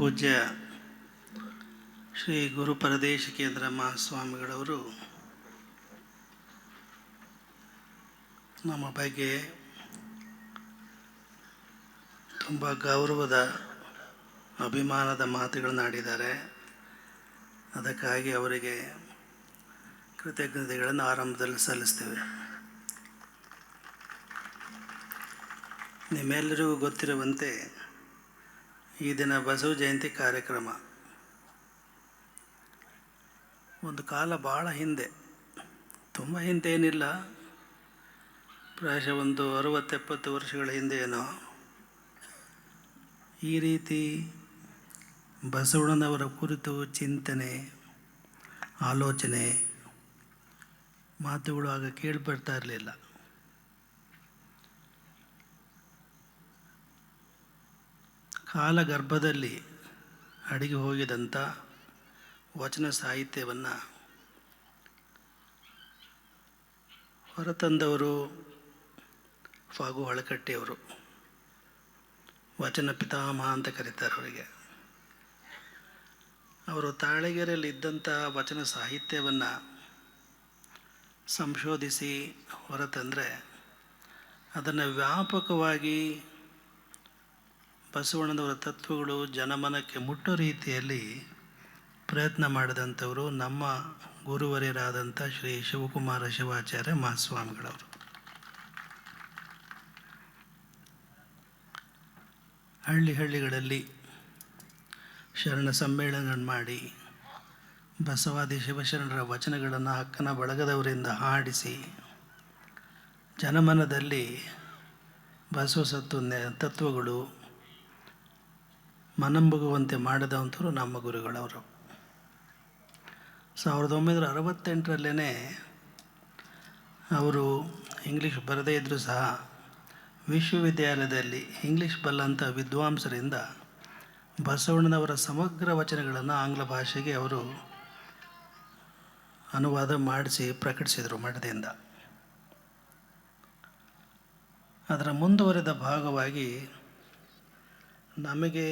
ಪೂಜ್ಯ ಶ್ರೀ ಗುರು ಪರದೇಶ ಕೇಂದ್ರ ಮಹಾಸ್ವಾಮಿಗಳವರು ನಮ್ಮ ಬಗ್ಗೆ ತುಂಬ ಗೌರವದ ಅಭಿಮಾನದ ಮಾತುಗಳನ್ನು ಆಡಿದ್ದಾರೆ. ಅದಕ್ಕಾಗಿ ಅವರಿಗೆ ಕೃತಜ್ಞತೆಗಳನ್ನು ಆರಂಭದಲ್ಲಿ ಸಲ್ಲಿಸ್ತೇವೆ. ನಿಮ್ಮೆಲ್ಲರಿಗೂ ಗೊತ್ತಿರುವಂತೆ ಈ ದಿನ ಬಸವ ಜಯಂತಿ ಕಾರ್ಯಕ್ರಮ. ಒಂದು ಕಾಲ ಭಾಳ ಹಿಂದೆ. ತುಂಬ ಹಿಂದೆ ಏನಿಲ್ಲ ಪ್ರಾಯಶಃ ಒಂದು ಅರುವತ್ತೆಪ್ಪತ್ತು ವರ್ಷಗಳ ಹಿಂದೆ ಏನೋ ಈ ರೀತಿ ಬಸವಣ್ಣನವರ ಕುರಿತು ಚಿಂತನೆ, ಆಲೋಚನೆ, ಮಾತುಗಳು ಆಗ ಕೇಳಿಬರ್ತಾ ಇರಲಿಲ್ಲ. ಕಾಲಗರ್ಭದಲ್ಲಿ ಅಡಿಗೆ ಹೋಗಿದಂಥ ವಚನ ಸಾಹಿತ್ಯವನ್ನು ಹೊರತಂದವರು ಫಾಗು ಹಳಕಟ್ಟಿಯವರು. ವಚನ ಪಿತಾಮಹ ಅಂತ ಕರೀತಾರೆ ಅವರಿಗೆ. ಅವರು ತಾಳಗೆರೆಯಲ್ಲಿ ಇದ್ದಂಥ ವಚನ ಸಾಹಿತ್ಯವನ್ನು ಸಂಶೋಧಿಸಿ ಹೊರತಂದರೆ ಅದನ್ನು ವ್ಯಾಪಕವಾಗಿ ಬಸವಣ್ಣನವರ ತತ್ವಗಳು ಜನಮನಕ್ಕೆ ಮುಟ್ಟೋ ರೀತಿಯಲ್ಲಿ ಪ್ರಯತ್ನ ಮಾಡಿದಂಥವರು ನಮ್ಮ ಗುರುವರ್ಯರಾದಂಥ ಶ್ರೀ ಶಿವಕುಮಾರ ಶಿವಾಚಾರ್ಯ ಮಹಾಸ್ವಾಮಿಗಳವರು. ಹಳ್ಳಿ ಹಳ್ಳಿಗಳಲ್ಲಿ ಶರಣ ಸಮ್ಮೇಳನ ಮಾಡಿ ಬಸವಾದಿ ಶಿವಶರಣರ ವಚನಗಳನ್ನು ಅಕ್ಕನ ಬಳಗದವರಿಂದ ಹಾಡಿಸಿ ಜನಮನದಲ್ಲಿ ಬಸವ ಸತ್ತು ತತ್ವಗಳು ಮನಂಬುಗುವಂತೆ ಮಾಡಿದಂಥವ್ರು ನಮ್ಮ ಗುರುಗಳವರು. ಸಾವಿರದ ಒಂಬೈನೂರ ಅರವತ್ತೆಂಟರಲ್ಲೇ ಅವರು ಇಂಗ್ಲೀಷ್ ಬರದೇ ಇದ್ದರೂ ಸಹ ವಿಶ್ವವಿದ್ಯಾಲಯದಲ್ಲಿ ಇಂಗ್ಲೀಷ್ ಬಲ್ಲಂಥ ವಿದ್ವಾಂಸರಿಂದ ಬಸವಣ್ಣನವರ ಸಮಗ್ರ ವಚನಗಳನ್ನು ಆಂಗ್ಲ ಭಾಷೆಗೆ ಅವರು ಅನುವಾದ ಮಾಡಿಸಿ ಪ್ರಕಟಿಸಿದರು ಮಠದಿಂದ ಅದರ ಮುಂದುವರೆದ ಭಾಗವಾಗಿ ನಮಗೆ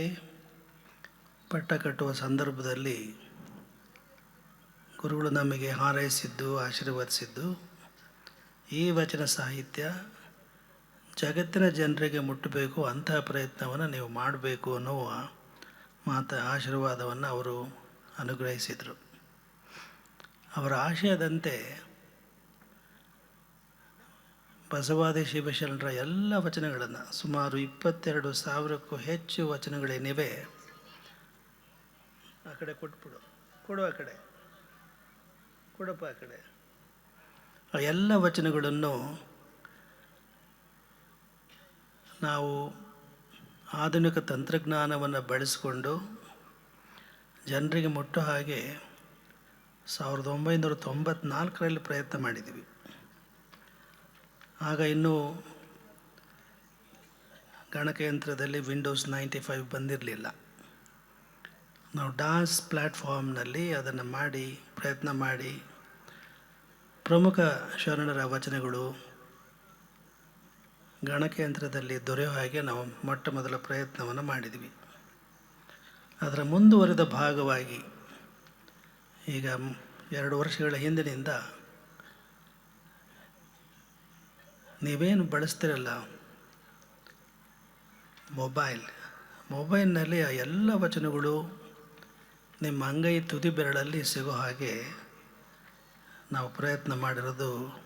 ಪಟ್ಟ ಕಟ್ಟುವ ಸಂದರ್ಭದಲ್ಲಿ ಗುರುಗಳು ನಮಗೆ ಹಾರೈಸಿದ್ದು, ಆಶೀರ್ವದಿಸಿದ್ದು, ಈ ವಚನ ಸಾಹಿತ್ಯ ಜಗತ್ತಿನ ಜನರಿಗೆ ಮುಟ್ಟಬೇಕು, ಅಂತಹ ಪ್ರಯತ್ನವನ್ನು ನೀವು ಮಾಡಬೇಕು ಅನ್ನುವ ಮಾತ, ಆಶೀರ್ವಾದವನ್ನು ಅವರು ಅನುಗ್ರಹಿಸಿದರು. ಅವರ ಆಶಯದಂತೆ ಬಸವಾದಿ ಶಿವಶರಣರ ಎಲ್ಲ ವಚನಗಳನ್ನು ಸುಮಾರು ಇಪ್ಪತ್ತೆರಡು ಸಾವಿರಕ್ಕೂ ಹೆಚ್ಚು ವಚನಗಳೇನಿವೆ. ಆ ಕಡೆ ಕೊಟ್ಬಿಡು ಕೊಡು ಆ ಕಡೆ. ಕೊಡಪ್ಪ ಆ ಕಡೆ. ಆ ಎಲ್ಲ ವಚನಗಳನ್ನು ನಾವು ಆಧುನಿಕ ತಂತ್ರಜ್ಞಾನವನ್ನು ಬಳಸಿಕೊಂಡು ಜನರಿಗೆ ಮುಟ್ಟೋ ಹಾಗೆ ಸಾವಿರದ ಒಂಬೈನೂರ ತೊಂಬತ್ನಾಲ್ಕರಲ್ಲಿ ಪ್ರಯತ್ನ ಮಾಡಿದ್ದೀವಿ. ಆಗ ಇನ್ನೂ ಗಣಕಯಂತ್ರದಲ್ಲಿ ವಿಂಡೋಸ್ ನೈಂಟಿ ಫೈವ್ ಬಂದಿರಲಿಲ್ಲ. ನಾವು ಡಾನ್ಸ್ ಪ್ಲ್ಯಾಟ್ಫಾರ್ಮ್ನಲ್ಲಿ ಅದನ್ನು ಮಾಡಿ, ಪ್ರಯತ್ನ ಮಾಡಿ, ಪ್ರಮುಖ ಶರಣರ ವಚನಗಳು ಗಣಕಯಂತ್ರದಲ್ಲಿ ದೊರೆಯುವ ಹಾಗೆ ನಾವು ಮೊಟ್ಟ ಮೊದಲ ಪ್ರಯತ್ನವನ್ನು ಮಾಡಿದ್ವಿ. ಅದರ ಮುಂದುವರೆದ ಭಾಗವಾಗಿ ಈಗ ಎರಡು ವರ್ಷಗಳ ಹಿಂದಿನಿಂದ ನೀವೇನು ಬಳಸ್ತಿರಲ್ಲ ಮೊಬೈಲ್, ಮೊಬೈಲ್ನಲ್ಲಿ ಆ ಎಲ್ಲ ವಚನಗಳು ನಿಮ್ಮ ಅಂಗೈ ತುದಿ ಬೆರಳಲ್ಲಿ ಸಿಗೋ ಹಾಗೆ ನಾವು ಪ್ರಯತ್ನ ಮಾಡಿರೋದು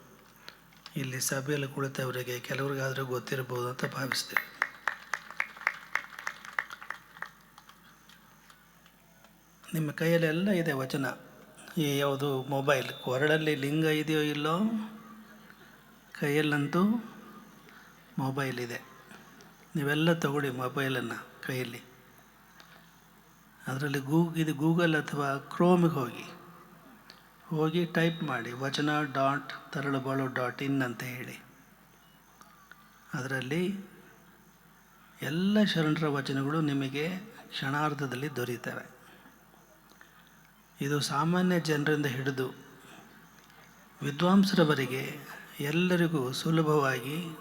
ಇಲ್ಲಿ ಸಭೆಯಲ್ಲಿ ಕುಳಿತವರಿಗೆ ಕೆಲವ್ರಿಗಾದರೂ ಗೊತ್ತಿರ್ಬೋದು ಅಂತ ಭಾವಿಸ್ತೇವೆ. ನಿಮ್ಮ ಕೈಯಲ್ಲೆಲ್ಲ ಇದೆ ವಚನ. ಈ ಯಾವುದು ಮೊಬೈಲ್, ಕೊರಳಲ್ಲಿ ಲಿಂಗ ಇದೆಯೋ ಇಲ್ಲೋ, ಕೈಯಲ್ಲಂತೂ ಮೊಬೈಲ್ ಇದೆ. ನೀವೆಲ್ಲ ತಗೊಳ್ಳಿ ಮೊಬೈಲನ್ನು ಕೈಯಲ್ಲಿ. ಅದರಲ್ಲಿ ಗೂಗ್, ಇದು ಗೂಗಲ್ ಅಥವಾ ಕ್ರೋಮಿಗೆ ಹೋಗಿ. ಹೋಗಿ ಟೈಪ್ ಮಾಡಿ, ವಚನ ಡಾಟ್, ತರಳುಬಾಳು ಡಾಟ್ ಇನ್ ಅಂತ ಹೇಳಿ. ಅದರಲ್ಲಿ ಎಲ್ಲ ಶರಣರ ವಚನಗಳು ನಿಮಗೆ ಕ್ಷಣಾರ್ಧದಲ್ಲಿ ದೊರೀತವೆ ಇದು ಸಾಮಾನ್ಯ ಜನರಿಂದ ಹಿಡಿದು ವಿದ್ವಾಂಸರವರೆಗೆ ಎಲ್ಲರಿಗೂ ಸುಲಭವಾಗಿ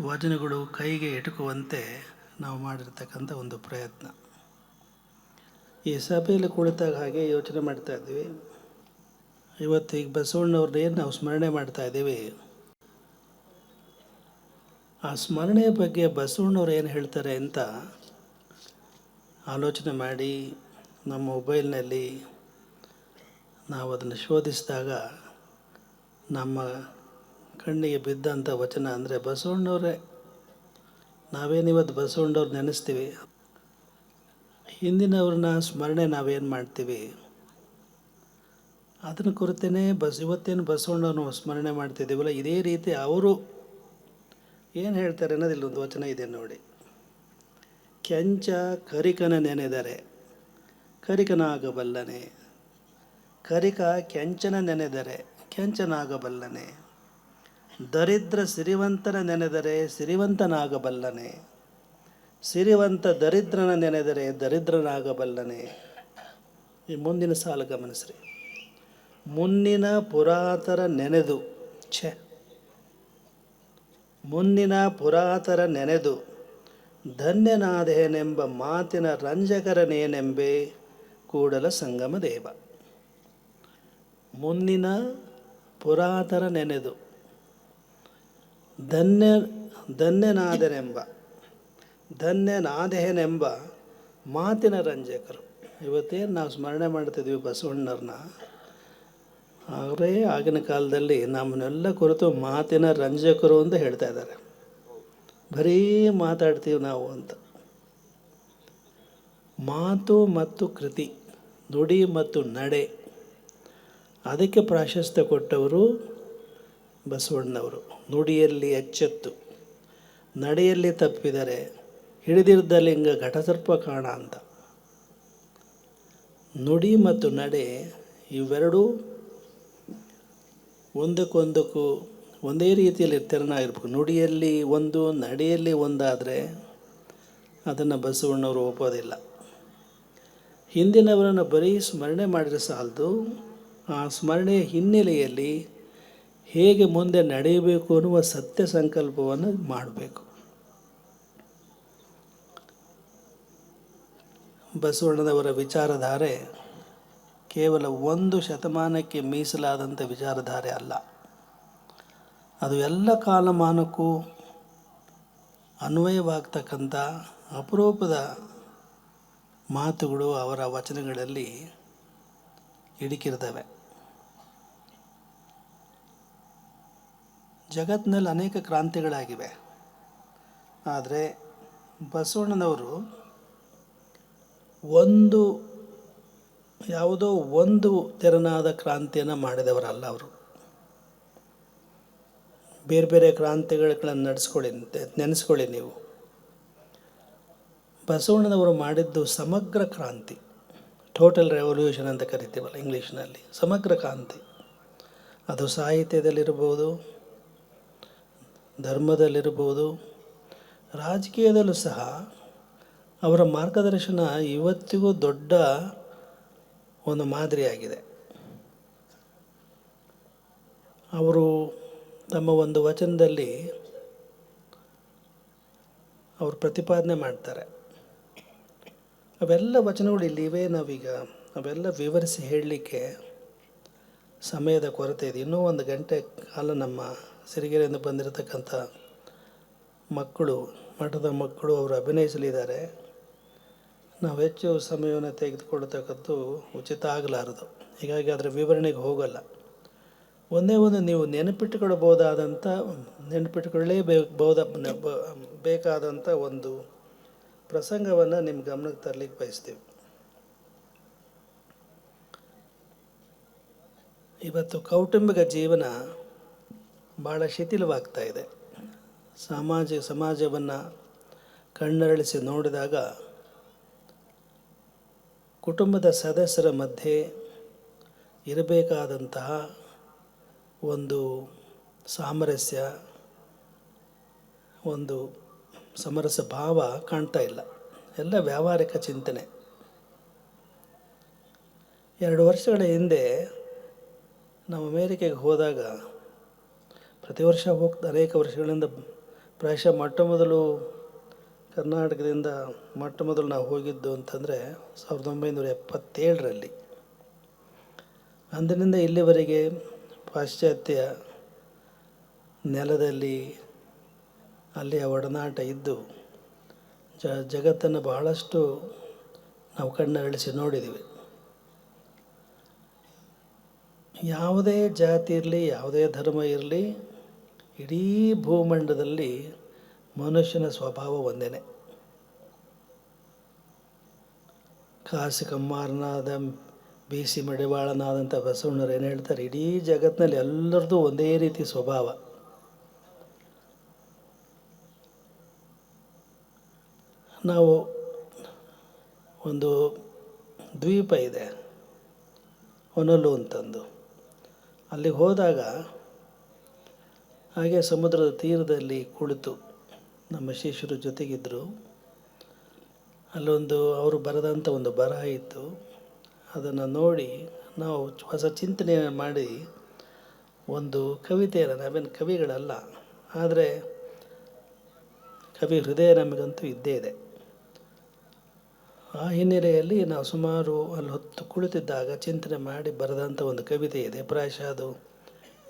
ವಚನಗಳು ಕೈಗೆ ಎಟುಕುವಂತೆ ನಾವು ಮಾಡಿರ್ತಕ್ಕಂಥ ಒಂದು ಪ್ರಯತ್ನ. ಈ ಸಭೆಯಲ್ಲಿ ಕುಳಿತಾಗ ಹಾಗೆ ಯೋಚನೆ ಮಾಡ್ತಾ ಇದ್ದೀವಿ. ಇವತ್ತು ಈಗ ಬಸವಣ್ಣವ್ರನ್ನ ಏನು ನಾವು ಸ್ಮರಣೆ ಮಾಡ್ತಾ ಇದ್ದೀವಿ? ಆ ಸ್ಮರಣೆಯ ಬಗ್ಗೆ ಬಸವಣ್ಣವ್ರು ಏನು ಹೇಳ್ತಾರೆ ಅಂತ ಆಲೋಚನೆ ಮಾಡಿ ನಮ್ಮ ಮೊಬೈಲ್ನಲ್ಲಿ ನಾವು ಅದನ್ನು ಶೋಧಿಸಿದಾಗ ನಮ್ಮ ಕಣ್ಣಿಗೆ ಬಿದ್ದಂಥ ವಚನ ಅಂದರೆ ಬಸವಣ್ಣವರೇ ನಾವೇನಿವತ್ತು ಬಸವಣ್ಣವ್ರು ನೆನೆಸ್ತೀವಿ? ಹಿಂದಿನವ್ರನ್ನ ಸ್ಮರಣೆ ನಾವೇನು ಮಾಡ್ತೀವಿ? ಅದನ್ನ ಕುರಿತೇ ಬಸ್, ಇವತ್ತೇನು ಬಸವಣ್ಣವ್ರನ್ನ ಸ್ಮರಣೆ ಮಾಡ್ತಿದ್ದೀವಲ್ಲ, ಇದೇ ರೀತಿ ಅವರು ಏನು ಹೇಳ್ತಾರೆ ಅನ್ನೋದು ಇಲ್ಲೊಂದು ವಚನ ಇದೆ ನೋಡಿ. ಕೆಂಚ ಕರಿಕನ ನೆನೆದರೆ, ಕರಿಕನಾಗಬಲ್ಲನೆ. ಕರಿಕ ಕೆಂಚನ ನೆನೆದರೆ, ಕೆಂಚನಾಗಬಲ್ಲನೆ. ದರಿದ್ರ ಸಿರಿವಂತನ ನೆನೆದರೆ, ಸಿರಿವಂತನಾಗಬಲ್ಲನೆ. ಸಿರಿವಂತ ದರಿದ್ರನ ನೆನೆದರೆ ದರಿದ್ರನಾಗಬಲ್ಲನೆ. ಈ ಮುಂದಿನ ಸಾಲು ಗಮನಿಸ್ರಿ. ಮುನ್ನಿನ ಪುರಾತರ ನೆನೆದು, ಛೆ. ಮುನ್ನಿನ ಪುರಾತರ ನೆನೆದು, ಧನ್ಯನಾದೇನೆಂಬ ಮಾತಿನ ರಂಜಕರನೇನೆಂಬೆ ಕೂಡಲ ಸಂಗಮ ದೇವ. ಮುನ್ನಿನ ಪುರಾತರ ನೆನೆದು, ಧನ್ಯ, ಧನ್ಯನಾದನೆಂಬ ಧನ್ಯನಾದೆನೆಂಬ ಮಾತಿನ ರಂಜಕರು. ಇವತ್ತೇನು ನಾವು ಸ್ಮರಣೆ ಮಾಡ್ತಿದ್ವಿ ಬಸವಣ್ಣವ್ರನ್ನ ಅವರೇ ಆಗಿನ ಕಾಲದಲ್ಲಿ ನಮ್ಮನ್ನೆಲ್ಲ ಕುರಿತು ಮಾತಿನ ರಂಜಕರು ಅಂತ ಹೇಳ್ತಾ ಇದ್ದಾರೆ. ಬರೀ ಮಾತಾಡ್ತೀವಿ ನಾವು ಅಂತ. ಮಾತು ಮತ್ತು ಕೃತಿ, ನುಡಿ ಮತ್ತು ನಡೆ, ಅದಕ್ಕೆ ಪ್ರಾಶಸ್ತ್ಯ ಕೊಟ್ಟವರು ಬಸವಣ್ಣವರು ನುಡಿಯಲ್ಲಿ ಎಚ್ಚೆತ್ತು, ನಡೆಯಲ್ಲಿ ತಪ್ಪಿದರೆ ಹಿಡಿದಿರ್ದ ಲಿಂಗ ಘಟಸರ್ಪ ಕಾಣ ಅಂತ. ನುಡಿ ಮತ್ತು ನಡೆ ಇವೆರಡೂ ಒಂದಕ್ಕೊಂದಕ್ಕೂ ಒಂದೇ ರೀತಿಯಲ್ಲಿ ತೆರನ ಇರಬೇಕು ನುಡಿಯಲ್ಲಿ ಒಂದು, ನಡೆಯಲ್ಲಿ ಒಂದಾದರೆ ಅದನ್ನು ಬಸವಣ್ಣವರು ಒಪ್ಪೋದಿಲ್ಲ. ಹಿಂದಿನವರನ್ನು ಬರೀ ಸ್ಮರಣೆ ಮಾಡಿದರೆ ಸಾಲದು. ಆ ಸ್ಮರಣೆಯ ಹಿನ್ನೆಲೆಯಲ್ಲಿ ಹೇಗೆ ಮುಂದೆ ನಡೆಯಬೇಕು ಅನ್ನುವ ಸತ್ಯ ಸಂಕಲ್ಪವನ್ನು ಮಾಡಬೇಕು. ಬಸವಣ್ಣನವರ ವಿಚಾರಧಾರೆ ಕೇವಲ ಒಂದು ಶತಮಾನಕ್ಕೆ ಮೀಸಲಾದಂಥ ವಿಚಾರಧಾರೆ ಅಲ್ಲ. ಅದು ಎಲ್ಲ ಕಾಲಮಾನಕ್ಕೂ ಅನ್ವಯವಾಗ್ತಕ್ಕಂಥ ಅಪರೂಪದ ಮಾತುಗಳು ಅವರ ವಚನಗಳಲ್ಲಿ ಇಡುಕಿರ್ತವೆ ಜಗತ್ತಿನಲ್ಲಿ ಅನೇಕ ಕ್ರಾಂತಿಗಳಾಗಿವೆ. ಆದರೆ ಬಸವಣ್ಣನವರು ಒಂದು, ಯಾವುದೋ ಒಂದು ತೆರನಾದ ಕ್ರಾಂತಿಯನ್ನು ಮಾಡಿದವರಲ್ಲ ಅವರು. ಬೇರೆ ಬೇರೆ ಕ್ರಾಂತಿಗಳನ್ನು ನಡೆಸ್ಕೊಳ್ಳಿ, ನೆನೆಸ್ಕೊಳ್ಳಿ ನೀವು. ಬಸವಣ್ಣನವರು ಮಾಡಿದ್ದು ಸಮಗ್ರ ಕ್ರಾಂತಿ. ಟೋಟಲ್ ರೆವಲ್ಯೂಷನ್ ಅಂತ ಕರಿತೀವಲ್ಲ ಇಂಗ್ಲೀಷ್ನಲ್ಲಿ. ಸಮಗ್ರ ಕ್ರಾಂತಿ. ಅದು ಸಾಹಿತ್ಯದಲ್ಲಿರ್ಬೋದು, ಧರ್ಮದಲ್ಲಿರ್ಬೋದು, ರಾಜಕೀಯದಲ್ಲೂ ಸಹ ಅವರ ಮಾರ್ಗದರ್ಶನ ಇವತ್ತಿಗೂ ದೊಡ್ಡ ಒಂದು ಮಾದರಿಯಾಗಿದೆ. ಅವರು ತಮ್ಮ ಒಂದು ವಚನದಲ್ಲಿ ಅವರು ಪ್ರತಿಪಾದನೆ ಮಾಡ್ತಾರೆ. ಅವೆಲ್ಲ ವಚನಗಳು ಇಲ್ಲಿವೆ ನಾವೀಗ. ಅವೆಲ್ಲ ವಿವರಿಸಿ ಹೇಳಲಿಕ್ಕೆ ಸಮಯದ ಕೊರತೆ ಇದೆ. ಇನ್ನೂ ಒಂದು ಗಂಟೆ ಕಾಲ ನಮ್ಮ ಸಿರಿಗೆರೆಯಿಂದ ಬಂದಿರತಕ್ಕಂಥ ಮಕ್ಕಳು, ಮಠದ ಮಕ್ಕಳು ಅವರು ಅಭಿನಯಿಸಲಿದ್ದಾರೆ. ನಾವು ಹೆಚ್ಚು ಸಮಯವನ್ನು ತೆಗೆದುಕೊಳ್ಳತಕ್ಕದ್ದು ಉಚಿತ ಆಗಲಾರದು. ಹೀಗಾಗಿ ಅದರ ವಿವರಣೆಗೆ ಹೋಗಲ್ಲ. ಒಂದೇ ಒಂದು ನೀವು ನೆನಪಿಟ್ಟುಕೊಳ್ಬೋದಾದಂಥ ನೆನಪಿಟ್ಟುಕೊಳ್ಳೇಬಹುದ ಬೇಕಾದಂಥ ಒಂದು ಪ್ರಸಂಗವನ್ನು ನಿಮ್ಮ ಗಮನಕ್ಕೆ ತರಲಿಕ್ಕೆ ಬಯಸ್ತೀವಿ. ಇವತ್ತು ಕೌಟುಂಬಿಕ ಜೀವನ ಭಾಳ ಶಿಥಿಲವಾಗ್ತಾ ಇದೆ. ಸಮಾಜ, ಸಮಾಜವನ್ನು ಕಣ್ಣರಳಿಸಿ ನೋಡಿದಾಗ ಕುಟುಂಬದ ಸದಸ್ಯರ ಮಧ್ಯೆ ಇರಬೇಕಾದಂತಹ ಒಂದು ಸಾಮರಸ್ಯ, ಒಂದು ಸಮರಸ ಭಾವ ಕಾಣ್ತಾ ಇಲ್ಲ. ಎಲ್ಲ ವ್ಯಾವಹಾರಿಕ ಚಿಂತನೆ. ಎರಡು ವರ್ಷಗಳ ಹಿಂದೆ ನಾವು ಅಮೇರಿಕೆಗೆ ಹೋದಾಗ ಪ್ರತಿ ವರ್ಷ ಹೋಗ್ತಾ, ಅನೇಕ ವರ್ಷಗಳಿಂದ ಪ್ರಾಯಶಃ ಮೊಟ್ಟ ಮೊದಲು ಕರ್ನಾಟಕದಿಂದ ಮೊಟ್ಟ ಮೊದಲು ನಾವು ಹೋಗಿದ್ದು ಅಂತಂದರೆ ಸಾವಿರದ ಒಂಬೈನೂರ ಎಪ್ಪತ್ತೇಳರಲ್ಲಿ. ಅಂದಿನಿಂದ ಇಲ್ಲಿವರೆಗೆ ಪಾಶ್ಚಾತ್ಯ ನೆಲದಲ್ಲಿ ಅಲ್ಲಿಯ ಒಡನಾಟ ಇದ್ದು, ಜ, ಜಗತ್ತನ್ನು ಬಹಳಷ್ಟು ನಾವು ಕಣ್ಣರಳಿಸಿ ನೋಡಿದ್ದೀವಿ ಯಾವುದೇ ಜಾತಿ ಇರಲಿ, ಯಾವುದೇ ಧರ್ಮ ಇರಲಿ, ಇಡೀ ಭೂಮಂಡಲದಲ್ಲಿ ಮನುಷ್ಯನ ಸ್ವಭಾವ ಒಂದೇ ಕಾಸಿ ಕಮ್ಮಾರನಾದ, ಬೀಸಿ ಮಡಿವಾಳನಾದಂಥ ಬಸವಣ್ಣರು ಏನು ಹೇಳ್ತಾರೆ? ಇಡೀ ಜಗತ್ತಿನಲ್ಲಿ ಎಲ್ಲರದ್ದು ಒಂದೇ ರೀತಿ ಸ್ವಭಾವ. ನಾವು ಒಂದು ದ್ವೀಪ ಇದೆ, ಹೊನಲು ಅಂತಂದು. ಅಲ್ಲಿಗೆ ಹೋದಾಗ ಹಾಗೆ ಸಮುದ್ರದ ತೀರದಲ್ಲಿ ಕುಳಿತು ನಮ್ಮ ಶಿಷ್ಯರು ಜೊತೆಗಿದ್ದರು ಅಲ್ಲೊಂದು ಅವರು ಬರೆದಂಥ ಒಂದು ಬರ ಇತ್ತು. ಅದನ್ನು ನೋಡಿ ನಾವು ಹೊಸ ಚಿಂತನೆ ಮಾಡಿ ಒಂದು ಕವಿತೆಯನ್ನು ನಾವೇನು ಕವಿಗಳಲ್ಲ, ಆದರೆ ಕವಿ ಹೃದಯ ನಮಗಂತೂ ಇದ್ದೇ ಇದೆ. ಆ ಹಿನ್ನೆಲೆಯಲ್ಲಿ ನಾವು ಸುಮಾರು ಅಲ್ಲಿ ಹೊತ್ತು ಕುಳಿತಿದ್ದಾಗ ಚಿಂತನೆ ಮಾಡಿ ಬರೆದಂಥ ಒಂದು ಕವಿತೆ ಇದೆ. ಪ್ರಾಯಶಃ ಅದು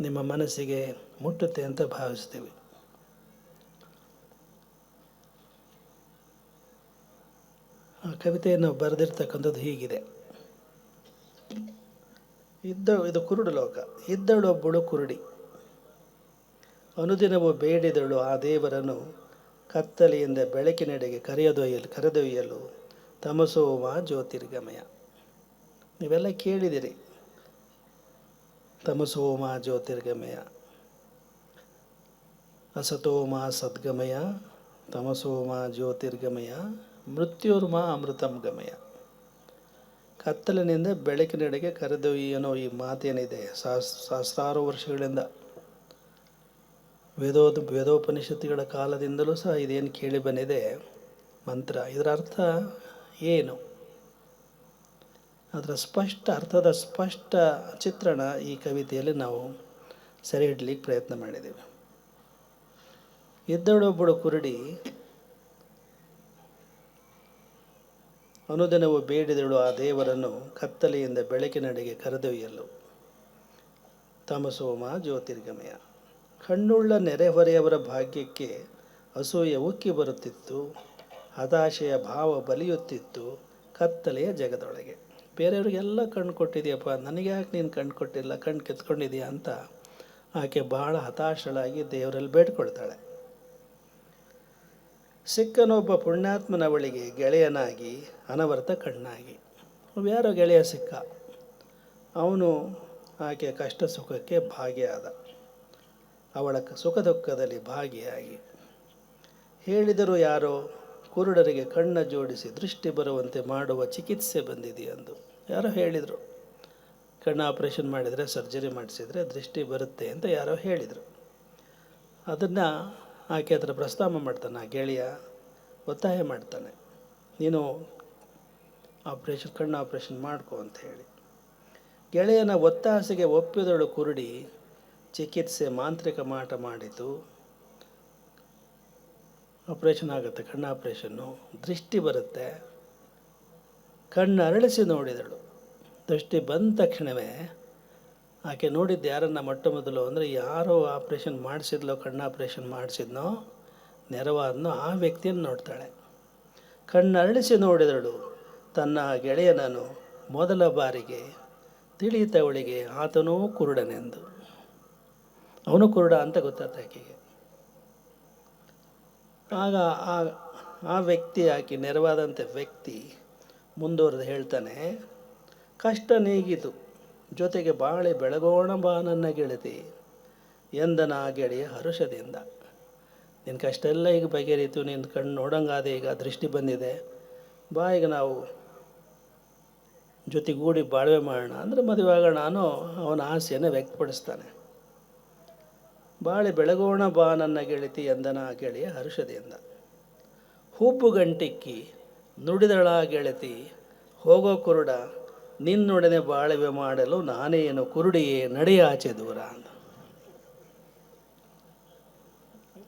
ನಿಮ್ಮ ಮನಸ್ಸಿಗೆ ಮುಟ್ಟುತ್ತೆ ಅಂತ ಭಾವಿಸ್ತೀವಿ. ಕವಿತೆಯನ್ನು ಬರೆದಿರ್ತಕ್ಕಂಥದ್ದು ಹೀಗಿದೆ. ಇದ್ದ, ಇದು ಕುರುಡು ಲೋಕ. ಇದ್ದಳೊಬ್ಬಳು ಕುರುಡಿ. ಅನುದಿನವೂ ಬೇಡಿದಳು ಆ ದೇವರನ್ನು ಕತ್ತಲೆಯಿಂದ ಬೆಳಕಿನೆಡೆಗೆ ಕರೆಯದೊಯ್ಯಲು, ಕರೆದೊಯ್ಯಲು ತಮಸೋಮ ಜ್ಯೋತಿರ್ಗಮಯ. ನೀವೆಲ್ಲ ಕೇಳಿದಿರಿ. ತಮಸೋಮ ಜ್ಯೋತಿರ್ಗಮಯ. ಅಸತೋಮ ಸದ್ಗಮಯ. ತಮಸೋಮ ಜ್ಯೋತಿರ್ಗಮಯ. ಮೃತ್ಯುರ್ಮ ಅಮೃತಂ ಗಮಯ. ಕತ್ತಲಿನಿಂದ ಬೆಳಕಿನೆಡೆಗೆ ಕರೆದೊಯ್ಯನೋ ಈ ಮಾತೇನಿದೆ ಸಹಸ್ ಸಹಸ್ರಾರು ವರ್ಷಗಳಿಂದ. ವೇದೋದ್, ವೇದೋಪನಿಷತ್ತುಗಳ ಕಾಲದಿಂದಲೂ ಸಹ ಇದೇನು ಕೇಳಿ ಬಂದಿದೆ. ಮಂತ್ರ, ಇದರ ಅರ್ಥ ಏನು? ಅದರ ಸ್ಪಷ್ಟ ಅರ್ಥದ ಸ್ಪಷ್ಟ ಚಿತ್ರಣ ಈ ಕವಿತೆಯಲ್ಲಿ ನಾವು ಸೆರೆ ಪ್ರಯತ್ನ ಮಾಡಿದ್ದೇವೆ. ಎದ್ದೊಡೊಬ್ಬಳು ಕುರುಡಿ ಅನುದಿನವು ಬೇಡಿದಳು ಆ ದೇವರನ್ನು ಕತ್ತಲೆಯಿಂದ ಬೆಳಕಿನಡೆಗೆ ಕರೆದೊಯ್ಯಲು. ತಮಸೋಮ ಜ್ಯೋತಿರ್ಗಮಯ. ಕಣ್ಣುಳ್ಳ ನೆರೆಹೊರೆಯವರ ಭಾಗ್ಯಕ್ಕೆ ಅಸೂಯ ಉಕ್ಕಿ ಬರುತ್ತಿತ್ತು, ಹತಾಶೆಯ ಭಾವ ಬಲಿಯುತ್ತಿತ್ತು ಕತ್ತಲೆಯ ಜಗದೊಳಗೆ. ಬೇರೆಯವ್ರಿಗೆಲ್ಲ ಕಣ್ಣು ಕೊಟ್ಟಿದೆಯಪ್ಪ ನನಗೆ ಯಾಕೆ ನೀನು ಕಣ್ಣು ಕೊಟ್ಟಿಲ್ಲ, ಕಣ್ಣು ಕಿತ್ಕೊಂಡಿದೆಯಾ ಅಂತ ಆಕೆ ಬಹಳ ಹತಾಶಳಾಗಿ ದೇವರಲ್ಲಿ ಬೇಡ್ಕೊಳ್ತಾಳೆ. ಸಿಕ್ಕನೊಬ್ಬ ಪುಣ್ಯಾತ್ಮನವಳಿಗೆ ಗೆಳೆಯನಾಗಿ ಅನವರ್ತ ಕಣ್ಣಾಗಿ. ಯಾರೋ ಗೆಳೆಯ ಸಿಕ್ಕ. ಅವನು ಆಕೆ ಕಷ್ಟ ಸುಖಕ್ಕೆ ಭಾಗಿಯಾದ. ಅವಳ ಸುಖ ದುಃಖದಲ್ಲಿ ಭಾಗಿಯಾಗಿ. ಹೇಳಿದರು ಯಾರೋ ಕುರುಡರಿಗೆ ಕಣ್ಣ ಜೋಡಿಸಿ ದೃಷ್ಟಿ ಬರುವಂತೆ ಮಾಡುವ ಚಿಕಿತ್ಸೆ ಬಂದಿದೆಯೆಂದು ಯಾರೋ ಹೇಳಿದರು. ಕಣ್ಣು ಆಪ್ರೇಷನ್ ಮಾಡಿದರೆ ಸರ್ಜರಿ ಮಾಡಿಸಿದರೆ ದೃಷ್ಟಿ ಬರುತ್ತೆ ಅಂತ ಯಾರೋ ಹೇಳಿದರು. ಅದನ್ನು ಆಕೆ ಹತ್ರ ಪ್ರಸ್ತಾಪ ಮಾಡ್ತಾನೆ, ಆ ಗೆಳೆಯ ಒತ್ತಾಯ ಮಾಡ್ತಾನೆ, ನೀನು ಆಪ್ರೇಷನ್ ಕಣ್ಣು ಆಪ್ರೇಷನ್ ಮಾಡ್ಕೊ ಅಂತ ಹೇಳಿ. ಗೆಳೆಯನ ಒತ್ತಾಸೆಗೆ ಒಪ್ಪಿದಳು ಕುರುಡಿ, ಚಿಕಿತ್ಸೆ ಮಾಂತ್ರಿಕ ಮಾಟ ಮಾಡಿತು. ಆಪ್ರೇಷನ್ ಆಗುತ್ತೆ, ಕಣ್ಣು ಆಪ್ರೇಷನ್ನು ದೃಷ್ಟಿ ಬರುತ್ತೆ. ಕಣ್ಣು ಅರಳಿಸಿ ನೋಡಿದಳು. ದೃಷ್ಟಿ ಬಂದ ತಕ್ಷಣವೇ ಆಕೆ ನೋಡಿದ್ದು ಯಾರನ್ನ ಮೊಟ್ಟ ಮೊದಲು ಅಂದರೆ ಯಾರೋ ಆಪ್ರೇಷನ್ ಮಾಡಿಸಿದ್ಲೋ, ಕಣ್ಣು ಆಪ್ರೇಷನ್ ಮಾಡಿಸಿದ್ನೋ, ನೆರವಾದನೋ, ಆ ವ್ಯಕ್ತಿಯನ್ನು ನೋಡ್ತಾಳೆ. ಕಣ್ಣು ಅರಳಿಸಿ ನೋಡಿದಳು, ತನ್ನ ಗೆಳೆಯನನು ಮೊದಲ ಬಾರಿಗೆ ತಿಳಿಯಿತವಳಿಗೆ ಆತನೂ ಕುರುಡನೆಂದು. ಅವನು ಕುರುಡ ಅಂತ ಗೊತ್ತಾಯ್ತು ಆಕೆಗೆ. ಆಗ ಆ ಆ ವ್ಯಕ್ತಿ, ಆಕೆ ನೆರವಾದಂಥ ವ್ಯಕ್ತಿ ಮುಂದುವರೆದು ಹೇಳ್ತಾನೆ, ಕಷ್ಟ ನೀಗಿತು ಜೊತೆಗೆ ಬಾಳೆ ಬೆಳಗೋಣ ಬಾ ನನ್ನ ಗೆಳತಿ ಎಂದನ ಗೆಳೆಯ ಹರುಷದಿಂದ. ನಿನ್ನ ಕಷ್ಟ ಎಲ್ಲ ಈಗ ಬಗೆಹರಿತು ನಿನ್ನ ಕಣ್ಣು ನೋಡಂಗಾದೆ ಈಗ ದೃಷ್ಟಿ ಬಂದಿದೆ. ಬಾ ಈಗ ನಾವು ಜೊತೆಗೂಡಿ ಬಾಳ್ವೆ ಮಾಡೋಣ ಅಂದರೆ ಮದುವೆ ಆಗೋಣ ಅನ್ನೋ ಅವನ ಆಸೆಯನ್ನು ವ್ಯಕ್ತಪಡಿಸ್ತಾನೆ. ಬಾಳೆ ಬೆಳಗೋಣ ಬಾ ನನ್ನ ಗೆಳತಿ ಎಂದನ ಗೆಳೆಯ ಹರುಷದಿಂದ. ಹುಬ್ಬು ಗಂಟಿಕ್ಕಿ ನುಡಿದಳ ಗೆಳತಿ, ಹೋಗೋ ಕುರುಡ ನಿನ್ನೊಡನೆ ಬಾಳ್ವೆ ಮಾಡಲು ನಾನೇನು ಕುರುಡಿಯೇ ನಡೆಯಾಚೆ ದೂರ ಅಂತ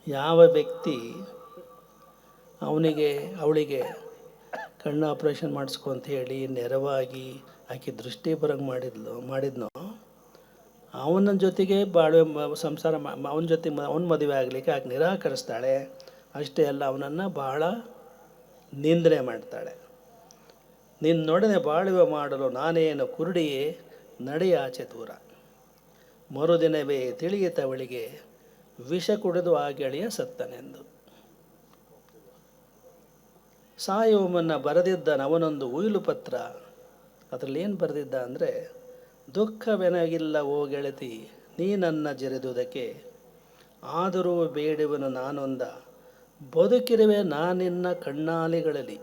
ಯಾವ ವ್ಯಕ್ತಿ ಅವನಿಗೆ, ಅವಳಿಗೆ ಕಣ್ಣು ಆಪ್ರೇಷನ್ ಮಾಡಿಸ್ಕೊ ಅಂತ ಹೇಳಿ ನೆರವಾಗಿ ಆಕೆ ದೃಷ್ಟಿ ಬರಂಗೆ ಮಾಡಿದ್ಲು, ಮಾಡಿದ್ನೋ, ಅವನ ಜೊತೆಗೆ ಬಾಳ್ವೆ ಸಂಸಾರ ಅವನ ಜೊತೆ ಅವನ ಮದುವೆ ಆಗಲಿಕ್ಕೆ ಆಕೆ ನಿರಾಕರಿಸ್ತಾಳೆ. ಅಷ್ಟೇ ಅಲ್ಲ, ಅವನನ್ನು ಬಹಳ ನಿಂದನೆ ಮಾಡ್ತಾಳೆ. ನಿನ್ನೊಡನೆ ಬಾಳುವೆ ಮಾಡಲು ನಾನೇನು ಕುರುಡಿಯೇ? ನಡೆಯಾಚೆ ದೂರ. ಮರುದಿನವೇ ತಿಳಿಯಿತವಳಿಗೆ ವಿಷ ಕುಡಿದು ಆ ಗೆಳೆಯ ಸತ್ತನೆಂದು ಸಾಯುವಮನ್ನ ಬರೆದಿದ್ದ ನವನೊಂದು ಉಯಿಲು ಪತ್ರ. ಅದರಲ್ಲಿ ಏನು ಬರೆದಿದ್ದ ಅಂದರೆ, ದುಃಖವೆನಗಿಲ್ಲ ಓ ಗೆಳತಿ, ನೀ ನನ್ನ ಜರಿದುದಕ್ಕೆ. ಆದರೂ ಬೇಡುವನು ನಾನೊಂದ. ಬದುಕಿರುವೆ ನಾನಿನ್ನ ಕಣ್ಣಾಲಿಗಳಲ್ಲಿ.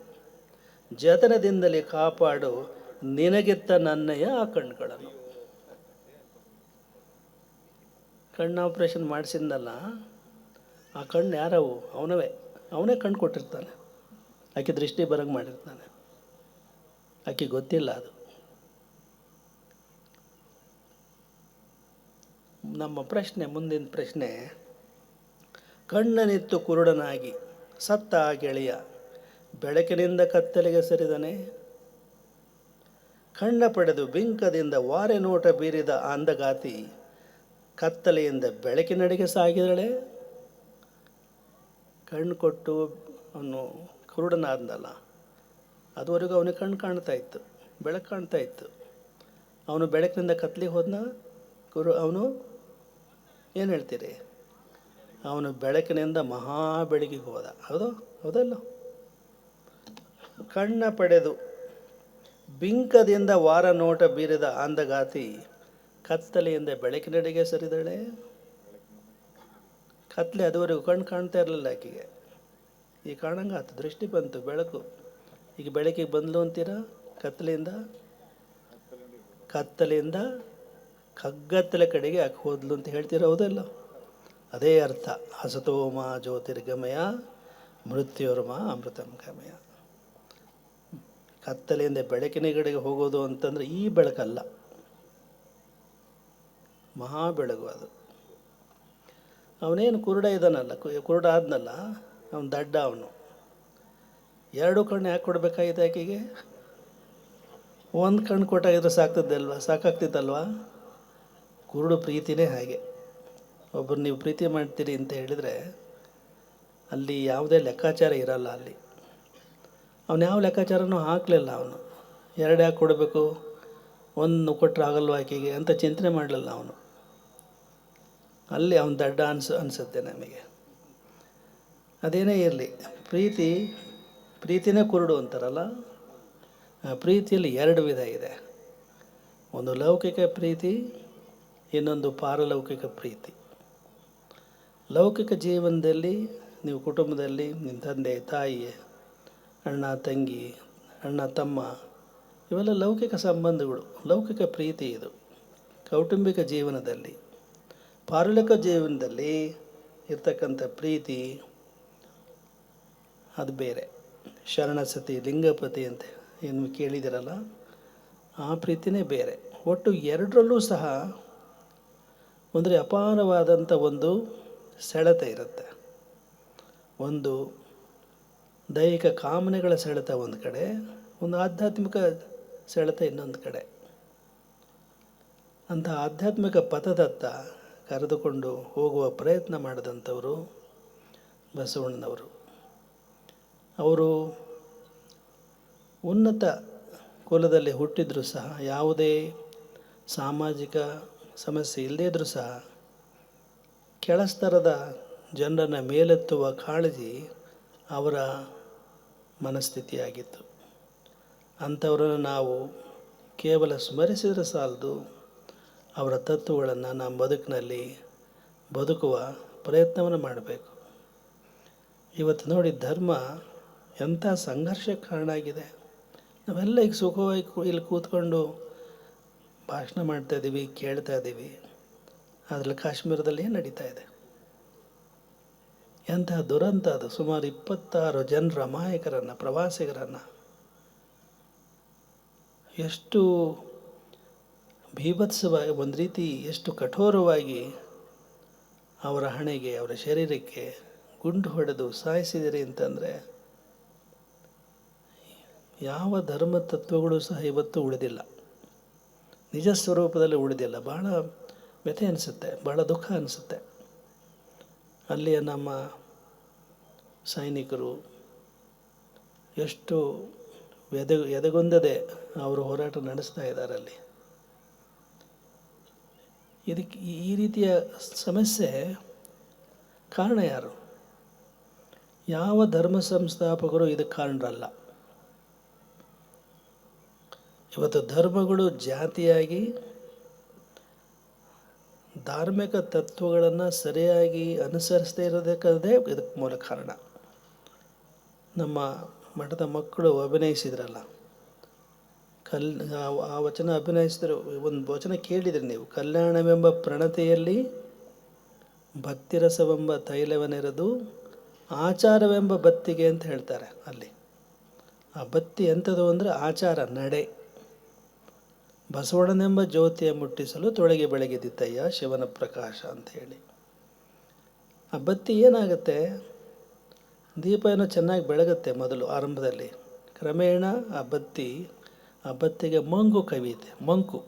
ಜತನದಿಂದಲೇ ಕಾಪಾಡು ನಿನಗಿತ್ತ ನನ್ನಯ ಆ ಕಣ್ಗಳನ್ನು ಕಣ್ಣು ಆಪ್ರೇಷನ್ ಮಾಡಿಸಿದ್ನಲ್ಲ, ಆ ಕಣ್ಣು ಯಾರವು? ಅವನವೇ. ಅವನೇ ಕಣ್ಣು ಕೊಟ್ಟಿರ್ತಾನೆ. ಆಕೆ ದೃಷ್ಟಿ ಬರಂಗೆ ಮಾಡಿರ್ತಾನೆ. ಆಕೆ ಗೊತ್ತಿಲ್ಲ ಅದು. ನಮ್ಮ ಪ್ರಶ್ನೆ, ಮುಂದಿನ ಪ್ರಶ್ನೆ, ಕಣ್ಣನಿತ್ತು ಕುರುಡನಾಗಿ ಸತ್ತ ಗೆಳೆಯ ಬೆಳಕಿನಿಂದ ಕತ್ತಲೆಗೆ ಸರಿದನೆ. ಕಣ್ಣ ಪಡೆದು ಬಿಂಕದಿಂದ ವಾರೆ ನೋಟ ಬೀರಿದ ಅಂದಗಾತಿ ಕತ್ತಲೆಯಿಂದ ಬೆಳಕಿನಡೆಗೆ ಸಾಗಿದಳೆ. ಕಣ್ಣು ಕೊಟ್ಟು ಅವನು ಕುರುಡನಾದ್ನಲ್ಲ, ಅದುವರೆಗೂ ಅವನಿಗೆ ಕಣ್ಣು ಕಾಣ್ತಾ ಇತ್ತು, ಬೆಳಕು ಕಾಣ್ತಾ ಇತ್ತು. ಅವನು ಬೆಳಕಿನಿಂದ ಕತ್ಲಿಗೆ ಹೋದ್ನ? ಕುರು ಅವನು ಏನು ಹೇಳ್ತೀರಿ? ಅವನು ಬೆಳಕಿನಿಂದ ಮಹಾ ಬೆಳಕಿಗೆ ಹೋದ. ಹೌದು? ಹೌದಲ್ಲ? ಕಣ್ಣ ಪಡೆದು ಬಿಂಕದಿಂದ ವಾರ ನೋಟ ಬೀರಿದ ಅಂದಗಾತಿ ಕತ್ತಲೆಯಿಂದ ಬೆಳಕಿನಡೆಗೆ ಸರಿದಳೆ. ಕತ್ತಲೆ ಅದುವರೆಗೂ ಕಣ್ಣು ಕಾಣ್ತಾ ಇರಲಿಲ್ಲ ಆಕೆಗೆ. ಈಗ ಕಾಣಂಗಾತು ದೃಷ್ಟಿ ಬಂತು, ಬೆಳಕು. ಈಗ ಬೆಳಕಿಗೆ ಬಂದ್ಲು ಅಂತೀರಾ? ಕತ್ತಲೆಯಿಂದ? ಕತ್ತಲೆಯಿಂದ ಕಗ್ಗತ್ತಲೆ ಕಡೆಗೆ ಆಕೆ ಹೋದ್ಲು ಅಂತ ಹೇಳ್ತೀರ? ಹೌದಲ್ಲ. ಅದೇ ಅರ್ಥ. ಹಸತೋಮ ಜ್ಯೋತಿರ್ಗಮಯ ಮೃತ್ಯೋರ್ಮ ಅಮೃತಂ ಗಮಯ. ಕತ್ತಲೆಯಿಂದ ಬೆಳಕಿನ ಕಡೆಗೆ ಹೋಗೋದು ಅಂತಂದರೆ ಈ ಬೆಳಕಲ್ಲ. ಮಹಾ ಬೆಳಗು ಅದು. ಅವನೇನು ಕುರುಡ ಇದ್ದಾನಲ್ಲ ಕುರುಡ ಆದ್ನಲ್ಲ, ಅವನು ದಡ್ಡ ಅವನು. ಎರಡು ಕಣ್ಣು ಯಾಕೆ ಕೊಡಬೇಕಾಗಿತ್ತು ಆಕೆಗೆ? ಒಂದು ಕಣ್ಣು ಕೊಟ್ಟಾಗಿದ್ರೆ ಸಾಕ್ತದ್ದಲ್ವ, ಸಾಕಾಗ್ತಿತ್ತಲ್ವಾ? ಕುರುಡು ಪ್ರೀತಿನೇ ಹಾಗೆ. ಒಬ್ಬರು ನೀವು ಪ್ರೀತಿ ಮಾಡ್ತೀರಿ ಅಂತ ಹೇಳಿದರೆ ಅಲ್ಲಿ ಯಾವುದೇ ಲೆಕ್ಕಾಚಾರ ಇರಲ್ಲ ಅಲ್ಲಿ. ಅವನು ಯಾವ ಲೆಕ್ಕಾಚಾರನೂ ಹಾಕಲಿಲ್ಲ ಅವನು. ಎರಡು ಯಾಕೆ ಕೊಡಬೇಕು, ಒಂದು ಕೊಟ್ಟರೆ ಆಗಲ್ವ ಆಕೆಗೆ ಅಂತ ಚಿಂತನೆ ಮಾಡಲಿಲ್ಲ ಅವನು. ಅಲ್ಲಿ ಅವನು ದಡ್ಡ ಅನ್ಸ, ಅನಿಸುತ್ತೆ ನಮಗೆ. ಅದೇನೇ ಇರಲಿ, ಪ್ರೀತಿ, ಪ್ರೀತಿನೇ ಕುರುಡು ಅಂತಾರಲ್ಲ? ಪ್ರೀತಿಯಲ್ಲಿ ಎರಡು ವಿಧ ಇದೆ. ಒಂದು ಲೌಕಿಕ ಪ್ರೀತಿ, ಇನ್ನೊಂದು ಪಾರಲೌಕಿಕ ಪ್ರೀತಿ. ಲೌಕಿಕ ಜೀವನದಲ್ಲಿ, ನೀವು ಕುಟುಂಬದಲ್ಲಿ, ನಿಮ್ಮ ತಂದೆ ತಾಯಿ ಅಣ್ಣ, ತಂಗಿ, ಅಣ್ಣ, ತಮ್ಮ, ಇವೆಲ್ಲ ಲೌಕಿಕ ಸಂಬಂಧಗಳು, ಲೌಕಿಕ ಪ್ರೀತಿ ಇದು. ಕೌಟುಂಬಿಕ ಜೀವನದಲ್ಲಿ, ಪಾರುಲಿಕ ಜೀವನದಲ್ಲಿ ಇರ್ತಕ್ಕಂಥ ಪ್ರೀತಿ ಅದು ಬೇರೆ. ಶರಣಸತಿ, ಲಿಂಗಪತಿ ಅಂತ ಏನು ಕೇಳಿದಿರಲ್ಲ ಆ ಪ್ರೀತಿನೇ ಬೇರೆ. ಒಟ್ಟು ಎರಡರಲ್ಲೂ ಸಹ ಅಂದರೆ ಅಪಾರವಾದಂಥ ಒಂದು ಸೆಳೆತ ಇರುತ್ತೆ. ಒಂದು ದೈಹಿಕ ಕಾಮನೆಗಳ ಸೆಳೆತ ಒಂದು ಕಡೆ, ಒಂದು ಆಧ್ಯಾತ್ಮಿಕ ಸೆಳೆತ ಇನ್ನೊಂದು ಕಡೆ. ಅಂಥ ಆಧ್ಯಾತ್ಮಿಕ ಪಥದತ್ತ ಕರೆದುಕೊಂಡು ಹೋಗುವ ಪ್ರಯತ್ನ ಮಾಡಿದಂಥವರು ಬಸವಣ್ಣನವರು. ಅವರು ಉನ್ನತ ಕುಲದಲ್ಲಿ ಹುಟ್ಟಿದರೂ ಸಹ, ಯಾವುದೇ ಸಾಮಾಜಿಕ ಸಮಸ್ಯೆ ಇಲ್ಲದೇ ಇದ್ದರೂ ಸಹ, ಕೆಳಸ್ತರದ ಜನರನ್ನು ಮೇಲೆತ್ತುವ ಕಾಳಜಿ ಅವರ ಮನಸ್ಥಿತಿಯಾಗಿತ್ತು. ಅಂಥವರನ್ನು ನಾವು ಕೇವಲ ಸ್ಮರಿಸಿದರೆ ಸಾಲದು, ಅವರ ತತ್ವಗಳನ್ನು ನಮ್ಮ ಬದುಕಿನಲ್ಲಿ ಬದುಕುವ ಪ್ರಯತ್ನವನ್ನು ಮಾಡಬೇಕು. ಇವತ್ತು ನೋಡಿ ಧರ್ಮ ಎಂಥ ಸಂಘರ್ಷಕ್ಕೆ ಕಾರಣ ಆಗಿದೆ ನಾವೆಲ್ಲ ಈಗ ಸುಖವಾಗಿ ಇಲ್ಲಿ ಕೂತ್ಕೊಂಡು ಭಾಷಣ ಮಾಡ್ತಾಯಿದ್ದೀವಿ ಕೇಳ್ತಾ ಇದ್ದೀವಿ. ಅದರಲ್ಲಿ ಕಾಶ್ಮೀರದಲ್ಲಿ ಏನು ನಡೀತಾ ಇದೆ? ಎಂತಹ ದುರಂತ ಅದು. ಸುಮಾರು ಇಪ್ಪತ್ತಾರು ಜನರ ಮಾಯಕರನ್ನು ಪ್ರವಾಸಿಗರನ್ನು. ಎಷ್ಟು ಭೀಭತ್ಸವಾಗಿ, ಒಂದು ರೀತಿ ಎಷ್ಟು ಕಠೋರವಾಗಿ ಅವರ ಹಣೆಗೆ, ಅವರ ಶರೀರಕ್ಕೆ ಗುಂಡು ಹೊಡೆದು ಸಾಯಿಸಿದಿರಿ ಅಂತಂದರೆ, ಯಾವ ಧರ್ಮ ತತ್ವಗಳು ಸಹ ಇವತ್ತು ಉಳಿದಿಲ್ಲ. ನಿಜ ಸ್ವರೂಪದಲ್ಲಿ ಉಳಿದಿಲ್ಲ. ಭಾಳ ವ್ಯಥೆ ಅನಿಸುತ್ತೆ ಭಾಳ ದುಃಖ ಅನಿಸುತ್ತೆ. ಅಲ್ಲಿಯ ನಮ್ಮ ಸೈನಿಕರು ಎಷ್ಟು ಎದೆ ಎದೆಗೊಂದದೆ ಅವರು ಹೋರಾಟ ನಡೆಸ್ತಾ ಇದ್ದಾರೆ ಅಲ್ಲಿ. ಇದಕ್ಕೆ ಈ- ರೀತಿಯ ಸಮಸ್ಯೆ ಕಾರಣ ಯಾರು? ಯಾವ ಧರ್ಮ ಸಂಸ್ಥಾಪಕರು ಇದಕ್ಕೆ ಕಾರಣರಲ್ಲ? ಇವತ್ತು ಧರ್ಮಗಳು ಜಾತಿಯಾಗಿ ಧಾರ್ಮಿಕ ತತ್ವಗಳನ್ನು ಸರಿಯಾಗಿ ಅನುಸರಿಸದೇ ಇರೋದಕ್ಕದೇ ಇದಕ್ಕೆ ಮೂಲ ಕಾರಣ. ನಮ್ಮ ಮಠದ ಮಕ್ಕಳು ಅಭಿನಯಿಸಿದ್ರಲ್ಲ. ಕಲ್, ಆ- ವಚನ ಅಭಿನಯಿಸಿದ್ರು. ಒಂದು ವಚನ ಕೇಳಿದ್ರಿ ನೀವು. ಕಲ್ಯಾಣವೆಂಬ ಪ್ರಣತೆಯಲ್ಲಿ ಭಕ್ತಿರಸವೆಂಬ ತೈಲವನಿರದು, ಆಚಾರವೆಂಬ ಬತ್ತಿಗೆ ಅಂತ ಹೇಳ್ತಾರೆ ಅಲ್ಲಿ. ಆ ಬತ್ತಿ ಎಂಥದ್ದು ಅಂದರೆ ಆಚಾರ, ನಡೆ. ಬಸವಣ್ಣನೆಂಬ ಜ್ಯೋತಿಯ ಮುಟ್ಟಿಸಲು ತೊಳಗೆ ಬೆಳಗಿದಿತ್ತಯ್ಯ ಶಿವನ ಪ್ರಕಾಶ ಅಂತ ಹೇಳಿ ಆ ಬತ್ತಿ ಏನಾಗುತ್ತೆ? ದೀಪ ಏನೋ ಚೆನ್ನಾಗಿ ಬೆಳಗುತ್ತೆ ಮೊದಲು ಆರಂಭದಲ್ಲಿ. ಕ್ರಮೇಣ ಆ ಬತ್ತಿ ಆ ಬತ್ತಿಗೆ ಮಂಕು ಕವಿಯುತ್ತೆ, ಮಂಕು.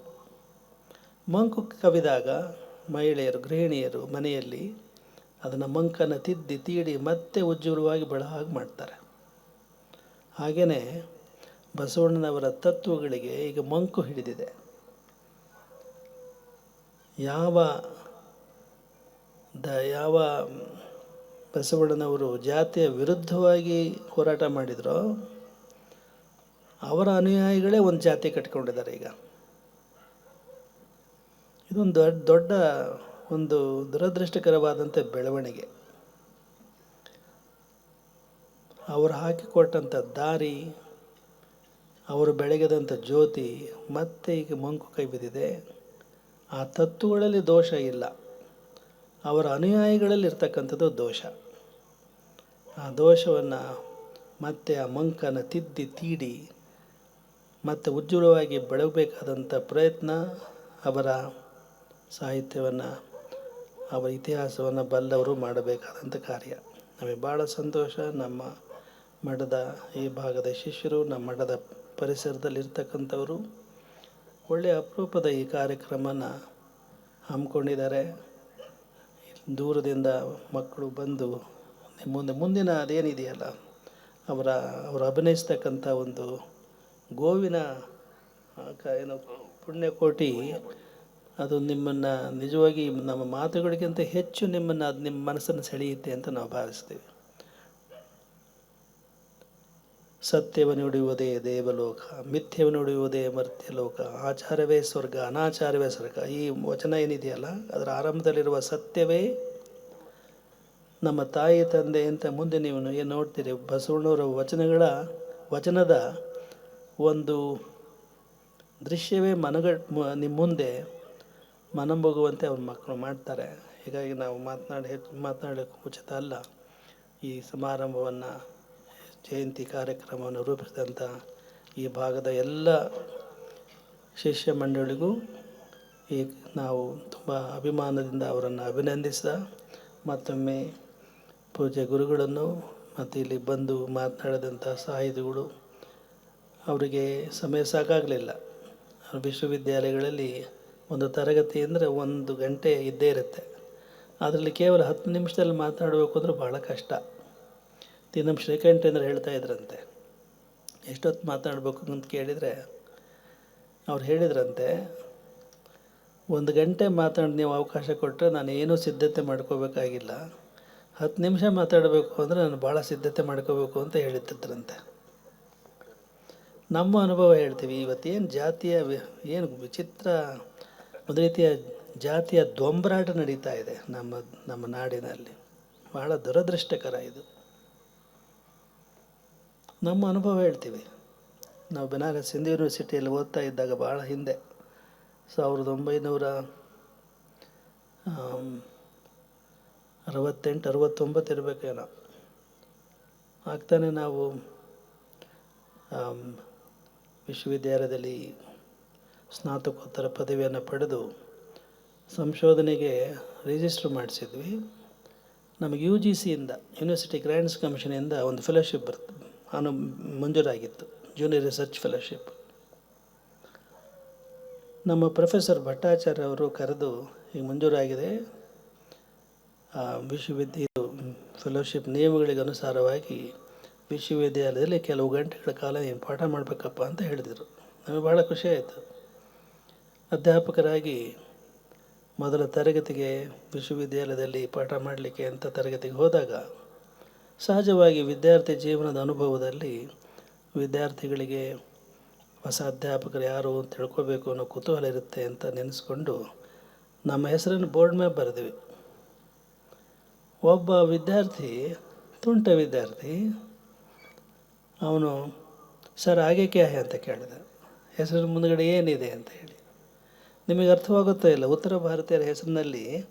ಮಂಕು ಕವಿದಾಗ ಮಹಿಳೆಯರು, ಗೃಹಿಣಿಯರು ಮನೆಯಲ್ಲಿ ಅದನ್ನು ಮಂಕನ್ನು ತಿದ್ದಿ, ತೀಡಿ ಮತ್ತೆ ಉಜ್ವಲವಾಗಿ ಬೆಳ ಹಾಗೆ ಮಾಡ್ತಾರೆ. ಹಾಗೆಯೇ ಬಸವಣ್ಣನವರ ತತ್ವಗಳಿಗೆ ಈಗ ಮಂಕು ಹಿಡಿದಿದೆ. ಯಾವ ದ ಯಾವ ಬಸವಣ್ಣನವರು ಜಾತಿಯ ವಿರುದ್ಧವಾಗಿ ಹೋರಾಟ ಮಾಡಿದರೋ ಅವರ ಅನುಯಾಯಿಗಳೇ ಒಂದು ಜಾತಿ ಕಟ್ಕೊಂಡಿದ್ದಾರೆ ಈಗ. ಇದೊಂದು ದೊಡ್ಡ ದೊಡ್ಡ ಒಂದು ದುರದೃಷ್ಟಕರವಾದಂಥ ಬೆಳವಣಿಗೆ. ಅವರು ಹಾಕಿಕೊಟ್ಟಂಥ ದಾರಿ ಅವರು ಬೆಳಗಿದಂಥ ಜ್ಯೋತಿ ಮತ್ತೆ ಈಗ ಮಂಕು ಕೈ ಬಿದ್ದಿದೆ. ಆ ತತ್ವಗಳಲ್ಲಿ ದೋಷ ಇಲ್ಲ. ಅವರ ಅನುಯಾಯಿಗಳಲ್ಲಿ ಇರ್ತಕ್ಕಂಥದ್ದು ದೋಷ. ಆ ದೋಷವನ್ನು ಮತ್ತೆ ಆ ಮಂಕನ್ನು ತಿದ್ದಿ, ತೀಡಿ, ಮತ್ತು ಉಜ್ವಲವಾಗಿ ಬೆಳಗಬೇಕಾದಂಥ ಪ್ರಯತ್ನ ಅವರ ಸಾಹಿತ್ಯವನ್ನು, ಅವರ ಇತಿಹಾಸವನ್ನು ಬಲ್ಲವರು ಮಾಡಬೇಕಾದಂಥ ಕಾರ್ಯ. ನಮಗೆ ಭಾಳ ಸಂತೋಷ. ನಮ್ಮ ಮಠದ ಈ ಭಾಗದ ಶಿಷ್ಯರು, ನಮ್ಮ ಮಠದ ಪರಿಸರದಲ್ಲಿ ಇರ್ತಕ್ಕಂಥವರು ಒಳ್ಳೆಯ ಅಪರೂಪದ ಈ ಕಾರ್ಯಕ್ರಮನ ಹಮ್ಮಿಕೊಂಡಿದ್ದಾರೆ. ದೂರದಿಂದ ಮಕ್ಕಳು ಬಂದು ಮುಂದೆ ಮುಂದಿನ ಅದೇನಿದೆಯಲ್ಲ, ಅವರ ಅವರು ಅಭಿನಯಿಸ್ತಕ್ಕಂಥ ಒಂದು ಗೋವಿನ ಏನು ಪುಣ್ಯಕೋಟಿ, ಅದು ನಿಮ್ಮನ್ನು ನಿಜವಾಗಿ ನಮ್ಮ ಮಾತುಗಳಿಗಿಂತ ಹೆಚ್ಚು ನಿಮ್ಮನ್ನು ಅದು ನಿಮ್ಮ ಮನಸ್ಸನ್ನು ಸೆಳೆಯುತ್ತೆ ಅಂತ ನಾವು ಭಾವಿಸ್ತೀವಿ. ಸತ್ಯವ ನುಡಿಯುವುದೇ ದೇವಲೋಕ, ಮಿಥ್ಯವನ್ನು ಮರ್ತ್ಯಲೋಕ, ಆಚಾರವೇ ಸ್ವರ್ಗ, ಅನಾಚಾರವೇ ಸ್ವರ್ಗ. ಈ ವಚನ ಏನಿದೆಯಲ್ಲ, ಅದರ ಆರಂಭದಲ್ಲಿರುವ ಸತ್ಯವೇ ನಮ್ಮ ತಾಯಿ, ತಂದೆ ಅಂತ ಮುಂದೆ ನೀವು ಏನು ನೋಡ್ತೀರಿ? ಬಸವಣ್ಣವರ ವಚನಗಳ, ವಚನದ ಒಂದು ದೃಶ್ಯವೇ ಮನಗ ನಿಮ್ಮ ಮುಂದೆ ಮನಂಬೋಗುವಂತೆ ಅವ್ರ ಮಕ್ಕಳು ಮಾಡ್ತಾರೆ. ಹೀಗಾಗಿ ನಾವು ಮಾತನಾಡಿ ಹೆಚ್ಚು ಮಾತನಾಡಲಿಕ್ಕೆ ಉಚಿತ ಅಲ್ಲ ಈ ಸಮಾರಂಭವನ್ನು. ಜಯಂತಿ ಕಾರ್ಯಕ್ರಮವನ್ನು ರೂಪಿಸಿದಂಥ ಈ ಭಾಗದ ಎಲ್ಲ ಶಿಷ್ಯ ಮಂಡಳಿಗೂ ಈ ನಾವು ತುಂಬ ಅಭಿಮಾನದಿಂದ ಅವರನ್ನು ಅಭಿನಂದಿಸ್ತಾ ಮತ್ತೊಮ್ಮೆ ಪೂಜ್ಯ ಗುರುಗಳನ್ನು ಮತ್ತು ಇಲ್ಲಿ ಬಂದು ಮಾತನಾಡಿದಂಥ ಸಾಹಿತಿಗಳು ಅವರಿಗೆ ಸಮಯ ಸಾಕಾಗಲಿಲ್ಲ. ವಿಶ್ವವಿದ್ಯಾಲಯಗಳಲ್ಲಿ ಒಂದು ತರಗತಿ ಅಂದರೆ ಒಂದು ಗಂಟೆ ಇದ್ದೇ ಇರುತ್ತೆ. ಅದರಲ್ಲಿ ಕೇವಲ ಹತ್ತು ನಿಮಿಷದಲ್ಲಿ ಮಾತನಾಡಬೇಕು ಅಂದರೆ ಭಾಳ ಕಷ್ಟ. ನಮ್ಮ ಶ್ರೀಕಂಠೇಂದ್ರ ಹೇಳ್ತಾ ಇದ್ರಂತೆ. ಎಷ್ಟೊತ್ತು ಮಾತಾಡಬೇಕು ಅಂತ ಕೇಳಿದರೆ ಅವ್ರು ಹೇಳಿದ್ರಂತೆ, ಒಂದು ಗಂಟೆ ಮಾತಾಡಿ ನೀವು ಅವಕಾಶ ಕೊಟ್ಟರೆ ನಾನು ಏನೂ ಸಿದ್ಧತೆ ಮಾಡ್ಕೋಬೇಕಾಗಿಲ್ಲ. ಹತ್ತು ನಿಮಿಷ ಮಾತಾಡಬೇಕು ಅಂದರೆ ನಾನು ಭಾಳ ಸಿದ್ಧತೆ ಮಾಡ್ಕೋಬೇಕು ಅಂತ ಹೇಳಿದ್ರಂತೆ. ನಮ್ಮ ಅನುಭವ ಹೇಳ್ತೀವಿ ಇವತ್ತೇನು ಜಾತಿಯ ಏನು ವಿಚಿತ್ರ, ಒಂದು ರೀತಿಯ ಜಾತಿಯ ದೊಂಬರಾಟ ನಡೀತಾ ಇದೆ ನಮ್ಮ ನಮ್ಮ ನಾಡಿನಲ್ಲಿ. ಬಹಳ ದುರದೃಷ್ಟಕರ ಇದು. ನಮ್ಮ ಅನುಭವ ಹೇಳ್ತೀವಿ. ನಾವು ಬೆನಾರಸ್ ಹಿಂದೂ ಯೂನಿವರ್ಸಿಟಿಯಲ್ಲಿ ಓದ್ತಾ ಇದ್ದಾಗ ಭಾಳ ಹಿಂದೆ. ಸಾವಿರದ ಒಂಬೈನೂರ ಅರವತ್ತೆಂಟು, ಅರವತ್ತೊಂಬತ್ತು ಇರಬೇಕೇನೋ. ಆಗ್ತಾನೆ ನಾವು ವಿಶ್ವವಿದ್ಯಾಲಯದಲ್ಲಿ ಸ್ನಾತಕೋತ್ತರ ಪದವಿಯನ್ನು ಪಡೆದು ಸಂಶೋಧನೆಗೆ ರಿಜಿಸ್ಟರ್ ಮಾಡಿಸಿದ್ವಿ. ನಮಗೆ ಯು ಜಿ ಸಿಯಿಂದ ಯೂನಿವರ್ಸಿಟಿ ಗ್ರ್ಯಾಂಡ್ಸ್ ಕಮಿಷನಿಂದ ಒಂದು ಫೆಲೋಶಿಪ್ ಬರ್ತ ಅನು ಮಂಜೂರಾಗಿತ್ತು ಜೂನಿಯರ್ ರಿಸರ್ಚ್ ಫೆಲೋಶಿಪ್ ನಮ್ಮ ಪ್ರೊಫೆಸರ್ ಭಟ್ಟಾಚಾರ್ಯ ಅವರು ಕರೆದು ಈಗ ಮಂಜೂರಾಗಿದೆ. ವಿಶ್ವವಿದ್ಯ ಇದು ಫೆಲೋಶಿಪ್ ನಿಯಮಗಳಿಗೆ ಅನುಸಾರವಾಗಿ ವಿಶ್ವವಿದ್ಯಾಲಯದಲ್ಲಿ ಕೆಲವು ಗಂಟೆಗಳ ಕಾಲ ನೀನು ಪಾಠ ಮಾಡಬೇಕಪ್ಪ ಅಂತ ಹೇಳಿದರು. ನಮಗೆ ಭಾಳ ಖುಷಿ ಆಯಿತು. ಅಧ್ಯಾಪಕರಾಗಿ ಮೊದಲ ತರಗತಿಗೆ ವಿಶ್ವವಿದ್ಯಾಲಯದಲ್ಲಿ ಪಾಠ ಮಾಡಲಿಕ್ಕೆ ಅಂತ ತರಗತಿಗೆ ಹೋದಾಗ ಸಹಜವಾಗಿ ವಿದ್ಯಾರ್ಥಿ ಜೀವನದ ಅನುಭವದಲ್ಲಿ ವಿದ್ಯಾರ್ಥಿಗಳಿಗೆ ಹೊಸ ಅಧ್ಯಾಪಕರು ಯಾರು ಅಂತ ತಿಳ್ಕೊಬೇಕು ಅನ್ನೋ ಕುತೂಹಲ ಇರುತ್ತೆ ಅಂತ ನೆನೆಸ್ಕೊಂಡು ನಮ್ಮ ಹೆಸರನ್ನು ಬೋರ್ಡ್ ಮೇಲೆ ಬರೆದ್ವಿ. ಒಬ್ಬ ವಿದ್ಯಾರ್ಥಿ, ತುಂಟ ವಿದ್ಯಾರ್ಥಿ, ಅವನು, ಸರ್, ಹಾಗೆ ಕ್ಯಾಹೆ ಅಂತ ಕೇಳಿದ. ಹೆಸರಿನ ಮುಂದಗಡೆ ಏನಿದೆ ಅಂತ ಹೇಳಿ. ನಿಮಗೆ ಅರ್ಥವಾಗುತ್ತೋ ಇಲ್ಲ? ಉತ್ತರ ಭಾರತೀಯರ ಹೆಸರಿನಲ್ಲಿ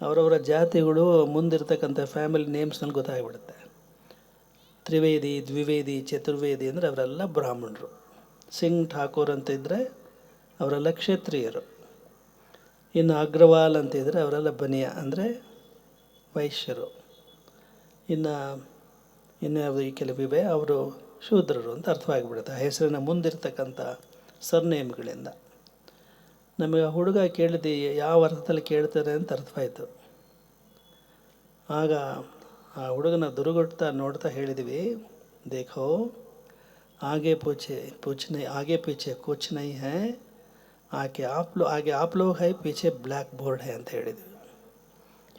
ಅವರವರ ಜಾತಿಗಳು ಮುಂದಿರ್ತಕ್ಕಂಥ ಫ್ಯಾಮಿಲಿ ನೇಮ್ಸ್ನಲ್ಲಿ ಗೊತ್ತಾಗ್ಬಿಡುತ್ತೆ. ತ್ರಿವೇದಿ, ದ್ವಿವೇದಿ, ಚತುರ್ವೇದಿ ಅಂದರೆ ಅವರೆಲ್ಲ ಬ್ರಾಹ್ಮಣರು. ಸಿಂಗ್ ಠಾಕೂರ್ ಅಂತ ಇದ್ದರೆ ಅವರೆಲ್ಲ ಕ್ಷತ್ರಿಯರು. ಇನ್ನು ಅಗ್ರವಾಲ್ ಅಂತ ಇದ್ದರೆ ಅವರೆಲ್ಲ ಬನಿಯಾ ಅಂದರೆ ವೈಶ್ಯರು. ಇನ್ನು ಈ ಕೆಲವಿವೆ ಅವರು ಶೂದ್ರರು ಅಂತ ಅರ್ಥವಾಗಿಬಿಡುತ್ತೆ. ಆ ಹೆಸರಿನ ಮುಂದಿರ್ತಕ್ಕಂಥ ಸರ್ನೇಮ್ಗಳಿಂದ ನಮಗೆ ಹುಡುಗ ಕೇಳಿದ್ದು ಯಾವ ಅರ್ಥದಲ್ಲಿ ಕೇಳ್ತಾರೆ ಅಂತ ಅರ್ಥವಾಯಿತು. ಆಗ ಆ ಹುಡುಗನ ದುರುಗೊಡ್ತಾ ನೋಡ್ತಾ ಹೇಳಿದ್ವಿ, ದೇಖೋ, ಹಾಗೆ ಪೂಚೆ ಪೂಚನೆ ಹಾಗೆ ಪೀಚೆ, ಕುಚ್ ನೈ ಹೇ, ಆಕೆ ಆಪ್ಲೋ ಆಗೆ ಹಾಗೆ ಹೈ, ಪೀಚೆ ಬ್ಲ್ಯಾಕ್ ಬೋರ್ಡ್ ಹೈ ಅಂತ ಹೇಳಿದ್ವಿ.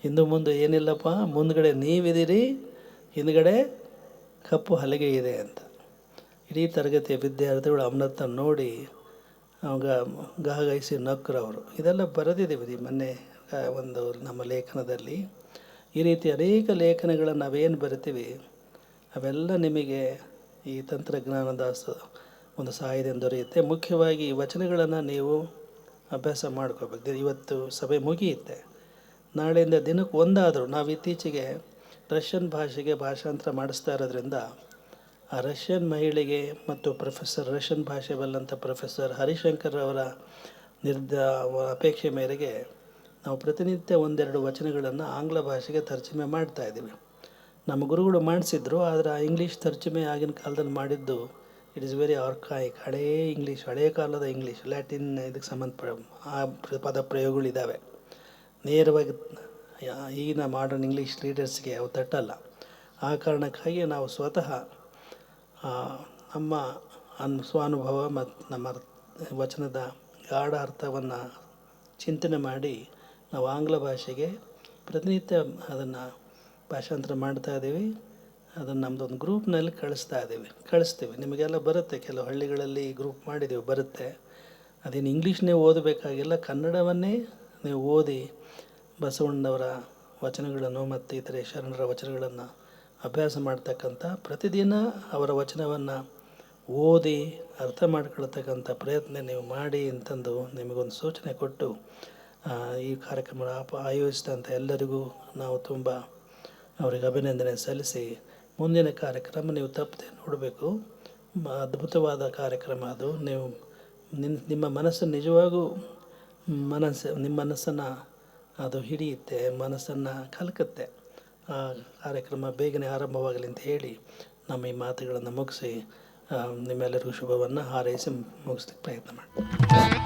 ಹಿಂದು ಮುಂದೆ ಏನಿಲ್ಲಪ್ಪ, ಮುಂದ್ಗಡೆ ನೀವಿದ್ದೀರಿ ಹಿಂದ್ಗಡೆ ಕಪ್ಪು ಹಲಗೆ ಇದೆ ಅಂತ. ಇಡೀ ತರಗತಿಯ ವಿದ್ಯಾರ್ಥಿಗಳು ಅಮೃತ ನೋಡಿ ಗಹಗಹಿಸಿ ನಕ್ರ ಅವರು ಇದೆಲ್ಲ ಬರೆದಿದ್ದೀವಿ ಮೊನ್ನೆ ಒಂದು ನಮ್ಮ ಲೇಖನದಲ್ಲಿ. ಈ ರೀತಿ ಅನೇಕ ಲೇಖನಗಳನ್ನು ನಾವೇನು ಬರಿತೀವಿ, ಅವೆಲ್ಲ ನಿಮಗೆ ಈ ತಂತ್ರಜ್ಞಾನದ ಒಂದು ಸಹಾಯದಿಂದ ದೊರೆಯುತ್ತೆ. ಮುಖ್ಯವಾಗಿ ಈ ವಚನಗಳನ್ನು ನೀವು ಅಭ್ಯಾಸ ಮಾಡ್ಕೋಬೇಕು. ಇವತ್ತು ಸಭೆ ಮುಗಿಯುತ್ತೆ. ನಾಳೆಯಿಂದ ದಿನಕ್ಕೆ ಒಂದಾದರೂ ನಾವು ಇತ್ತೀಚೆಗೆ ರಷ್ಯನ್ ಭಾಷೆಗೆ ಭಾಷಾಂತರ ಮಾಡಿಸ್ತಾ ಇರೋದ್ರಿಂದ ರಷ್ಯನ್ ಮಹಿಳೆಗೆ ಮತ್ತು ಪ್ರೊಫೆಸರ್ ರಷ್ಯನ್ ಭಾಷೆ ಬಲ್ಲಂಥ ಪ್ರೊಫೆಸರ್ ಹರಿಶಂಕರ್ ಅವರ ನಿರ್ದ ಅಪೇಕ್ಷೆ ಮೇರೆಗೆ ನಾವು ಪ್ರತಿನಿತ್ಯ ಒಂದೆರಡು ವಚನಗಳನ್ನು ಆಂಗ್ಲ ಭಾಷೆಗೆ ತರ್ಜಮೆ ಮಾಡ್ತಾ ಇದ್ದೀವಿ. ನಮ್ಮ ಗುರುಗಳು ಮಾಡಿಸಿದ್ರು, ಆದರೆ ಆ ಇಂಗ್ಲೀಷ್ ತರ್ಜಮೆ ಆಗಿನ ಕಾಲದಲ್ಲಿ ಮಾಡಿದ್ದು ಇಟ್ ಇಸ್ ವೆರಿ ಆರ್ಕಾಯಿಕ್ ಹಳೇ ಇಂಗ್ಲೀಷ್ ಹಳೆಯ ಕಾಲದ ಇಂಗ್ಲೀಷ್, ಲ್ಯಾಟಿನ್ ಇದಕ್ಕೆ ಸಂಬಂಧಪಡ ಆ ಪದ ಪ್ರಯೋಗಗಳಿದ್ದಾವೆ ನೇರವಾಗಿ ಈಗಿನ ಮಾಡರ್ನ್ ಇಂಗ್ಲೀಷ್ ರೀಡರ್ಸ್ಗೆ ಅವು ತಟ್ಟಲ್ಲ. ಆ ಕಾರಣಕ್ಕಾಗಿ ನಾವು ಸ್ವತಃ ನಮ್ಮ ಅನ್ ಸ್ವಾನುಭವ ಮತ್ತು ನಮ್ಮ ವಚನದ ಗಾಢ ಅರ್ಥವನ್ನು ಚಿಂತನೆ ಮಾಡಿ ನಾವು ಆಂಗ್ಲ ಭಾಷೆಗೆ ಪ್ರತಿನಿತ್ಯ ಅದನ್ನು ಭಾಷಾಂತರ ಮಾಡ್ತಾ ಇದ್ದೀವಿ. ಅದನ್ನು ನಮ್ಮದೊಂದು ಗ್ರೂಪ್ನಲ್ಲಿ ಕಳಿಸ್ತಾ ಇದ್ದೀವಿ. ಕಳಿಸ್ತೀವಿ. ನಿಮಗೆಲ್ಲ ಬರುತ್ತೆ. ಕೆಲವು ಹಳ್ಳಿಗಳಲ್ಲಿ ಗ್ರೂಪ್ ಮಾಡಿದ್ದೀವಿ ಬರುತ್ತೆ. ಅದೇನು ಇಂಗ್ಲೀಷ್ನೇ ಓದಬೇಕಾಗಿಲ್ಲ. ಕನ್ನಡವನ್ನೇ ನೀವು ಓದಿ ಬಸವಣ್ಣನವರ ವಚನಗಳನ್ನು ಮತ್ತು ಇತರೆ ಶರಣರ ವಚನಗಳನ್ನು ಅಭ್ಯಾಸ ಮಾಡ್ತಕ್ಕಂಥ ಪ್ರತಿದಿನ ಅವರ ವಚನವನ್ನು ಓದಿ ಅರ್ಥ ಮಾಡ್ಕೊಳ್ತಕ್ಕಂಥ ಪ್ರಯತ್ನ ನೀವು ಮಾಡಿ ಅಂತಂದು ನಿಮಗೊಂದು ಸೂಚನೆ ಕೊಟ್ಟು ಈ ಕಾರ್ಯಕ್ರಮ ಆಯೋಜಿಸಿದಂಥ ಎಲ್ಲರಿಗೂ ನಾವು ತುಂಬ ಅವರಿಗೆ ಅಭಿನಂದನೆ ಸಲ್ಲಿಸಿ ಮುಂದಿನ ಕಾರ್ಯಕ್ರಮ ನೀವು ತಪ್ಪದೆ ನೋಡಬೇಕು. ಅದ್ಭುತವಾದ ಕಾರ್ಯಕ್ರಮ ಅದು. ನೀವು ನಿಮ್ಮ ಮನಸ್ಸು ನಿಜವಾಗೂ ಮನಸ್ಸು, ನಿಮ್ಮ ಮನಸ್ಸನ್ನು ಅದು ಹಿಡಿಯುತ್ತೆ, ಮನಸ್ಸನ್ನು ಕಲಕುತ್ತೆ. ಕಾರ್ಯಕ್ರಮ ಬೇಗನೆ ಆರಂಭವಾಗಲಿ ಅಂತ ಹೇಳಿ ನಮ್ಮ ಈ ಮಾತುಗಳನ್ನು ಮುಗಿಸಿ ನಿಮ್ಮೆಲ್ಲರಿಗೂ ಶುಭವನ್ನು ಹಾರೈಸಿ ಮುಗಿಸ್ಲಿಕ್ಕೆ ಪ್ರಯತ್ನ ಮಾಡಿ